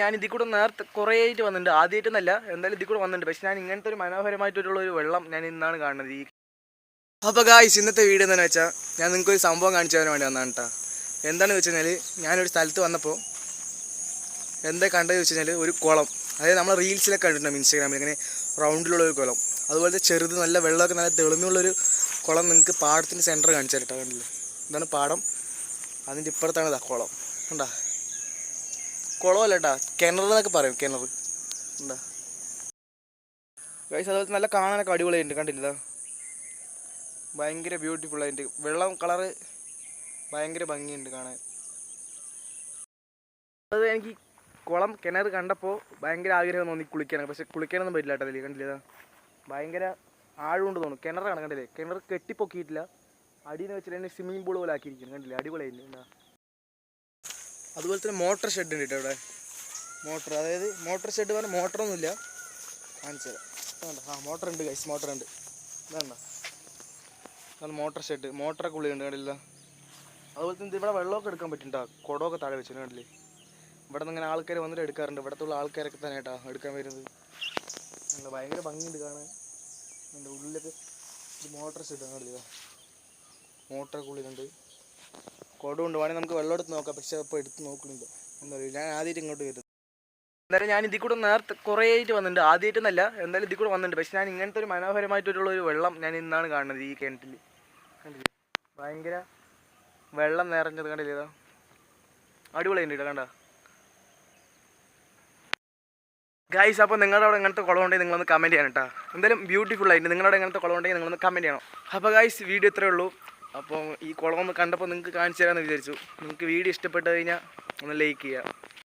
ഞാൻ ഇതിൽ കൂടെ നേരത്തെ കുറേ ആയിട്ട് വന്നിട്ടുണ്ട്. ആദ്യമായിട്ടൊന്നല്ല എന്തായാലും ഇതിൽ കൂടെ വന്നിട്ടുണ്ട്. പക്ഷെ ഞാൻ ഇങ്ങനത്തെ ഒരു മനോഹരമായിട്ടുള്ള ഒരു വെള്ളം ഞാൻ ഇന്നാണ് കാണുന്നത്. ഈ അപ്പോൾ ഗായ്സ് ഇന്നത്തെ വീഡിയോ എന്താണെന്ന് വെച്ചാൽ ഞാൻ നിങ്ങൾക്ക് ഒരു സംഭവം കാണിച്ചു തരാൻ വേണ്ടി വന്നാണ് കേട്ടോ എന്താണെന്ന് വെച്ച് കഴിഞ്ഞാൽ ഞാനൊരു സ്ഥലത്ത് വന്നപ്പോൾ എന്താ കണ്ടത് വെച്ച് കഴിഞ്ഞാൽ ഒരു കുളം. അതായത് നമ്മൾ റീൽസിലൊക്കെ കണ്ടിട്ടുണ്ടാകും ഇൻസ്റ്റാഗ്രാമിൽ ഇങ്ങനെ റൗണ്ടിലുള്ള ഒരു കുളം. അതുപോലത്തെ ചെറുത് നല്ല വെള്ളമൊക്കെ നല്ല തെളിഞ്ഞുള്ളൊരു കുളം നിങ്ങൾക്ക് പാടത്തിന്റെ സെന്റർ കാണിച്ചു തരട്ടോ കണ്ടില്ലേ? ഇതാണ് പാടം. അതിന്റെ ഇപ്പുറത്താണ് ഇതാ കുളം. കണ്ടാ? കുളമല്ല കേട്ടാ കിണർ എന്നൊക്കെ പറയും കിണർ. എന്താ? ഗൈസ് അതുപോലെ നല്ല കാണാനൊക്കെ അടിപൊളിയായിട്ടുണ്ട് കണ്ടില്ല ഭയങ്കര ബ്യൂട്ടിഫുൾ ആയിട്ട്. വെള്ളം കളറ് ഭയങ്കര ഭംഗിയുണ്ട് കാണാൻ. അത് എനിക്ക് കുളം കിണർ കണ്ടപ്പോൾ ഭയങ്കര ആഗ്രഹം തോന്നി കുളിക്കാൻ പക്ഷെ കുളിക്കാനൊന്നും പറ്റില്ല കേട്ടോ അതിൽ കണ്ടില്ല ഭയങ്കര ആഴമുണ്ട് തോന്നുന്നു. കിണറാണ് കണ്ടില്ലേ? കിണർ കെട്ടിപ്പൊക്കിയിട്ടില്ല. അടിയിൽ വെച്ചിട്ട് സ്വിമ്മിംഗ് പൂൾ പോലെ ആക്കിയിരിക്കുന്നു കണ്ടില്ലേ? അടിപൊളിയായിട്ട് എന്താ? അതുപോലെ തന്നെ മോട്ടർ ഷെഡ് ഉണ്ട് കേട്ടോ ഇവിടെ. മോട്ടർ അതായത് മോട്ടർ ഷെഡ് പറഞ്ഞാൽ മോട്ടറൊന്നുമില്ല. കാണിച്ചത് വേണ്ട ആ മോട്ടർ ഉണ്ട് ഗൈസ് മോട്ടർ ഉണ്ട് വേണ്ട അതാണ് മോട്ടർ ഷെഡ് മോട്ടറൊക്കെ ഉള്ളിലുണ്ട് കണ്ടില്ല? അതുപോലെ തന്നെ ഇവിടെ വെള്ളമൊക്കെ എടുക്കാൻ പറ്റുന്നുണ്ടോ കുടമൊക്കെ താഴെ വെച്ചു കണ്ടില്ലേ? ഇവിടെ നിന്ന് ഇങ്ങനെ ആൾക്കാർ വന്നിട്ട് എടുക്കാറുണ്ട്. ഇവിടുത്തെ ഉള്ള ആൾക്കാരൊക്കെ തന്നെ കേട്ടോ എടുക്കാൻ വരുന്നത്. നല്ല ഭയങ്കര ഭംഗിയുണ്ട് കാണാൻ. എന്റെ ഉള്ളിലൊക്കെ മോട്ടർ ഷെഡ് കണ്ടില്ല? മോട്ടറൊക്കെ ഉള്ളിലുണ്ട്. കുടമുണ്ട് വേണമെങ്കിൽ നമുക്ക് വെള്ളം എടുത്ത് നോക്കാം. പക്ഷെ അപ്പോൾ എടുത്ത് നോക്കുന്നുണ്ട്. എന്താ പറയുക ഞാൻ ആദ്യമായിട്ട് ഇങ്ങോട്ട് വരുന്നത്. എന്തായാലും ഞാൻ ഇതിൽ കൂടെ നേരത്തെ കുറേ ആയിട്ട് വന്നിട്ടുണ്ട്. ആദ്യമായിട്ടൊന്നല്ല എന്തായാലും ഇതിൽ കൂടെ വന്നിട്ടുണ്ട്. പക്ഷെ ഞാൻ ഇങ്ങനത്തെ ഒരു മനോഹരമായിട്ടുള്ള ഒരു വെള്ളം ഞാൻ ഇന്നാണ് കാണുന്നത് ഈ കിണറ്റിൽ. കണ്ടില്ലേ? ഭയങ്കര വെള്ളം നിറഞ്ഞത് കണ്ടില്ലേ ഇതാ? അടിപൊളിയുണ്ട് കേട്ടോ കണ്ട? ഗൈസ് അപ്പോൾ നിങ്ങളുടെ അവിടെ ഇങ്ങനത്തെ കുളം ഉണ്ടെങ്കിൽ നിങ്ങളൊന്ന് കമന്റ് ചെയ്യണം കേട്ടോ. എന്തായാലും ബ്യൂട്ടിഫുൾ ആയിട്ട് നിങ്ങളുടെ ഇങ്ങനത്തെ കുളം ഉണ്ടെങ്കിൽ നിങ്ങളൊന്ന് കമന്റ് ചെയ്യണം. അപ്പോൾ ഗൈസ് വീഡിയോ ഇത്രയേ ഉള്ളൂ. അപ്പോൾ ഈ കുളം ഒന്ന് കണ്ടപ്പോൾ നിങ്ങൾക്ക് കാണിച്ചു തരാമെന്ന് വിചാരിച്ചു. നിങ്ങൾക്ക് വീഡിയോ ഇഷ്ടപ്പെട്ട് കഴിഞ്ഞാൽ ഒന്ന് ലൈക്ക് ചെയ്യുക.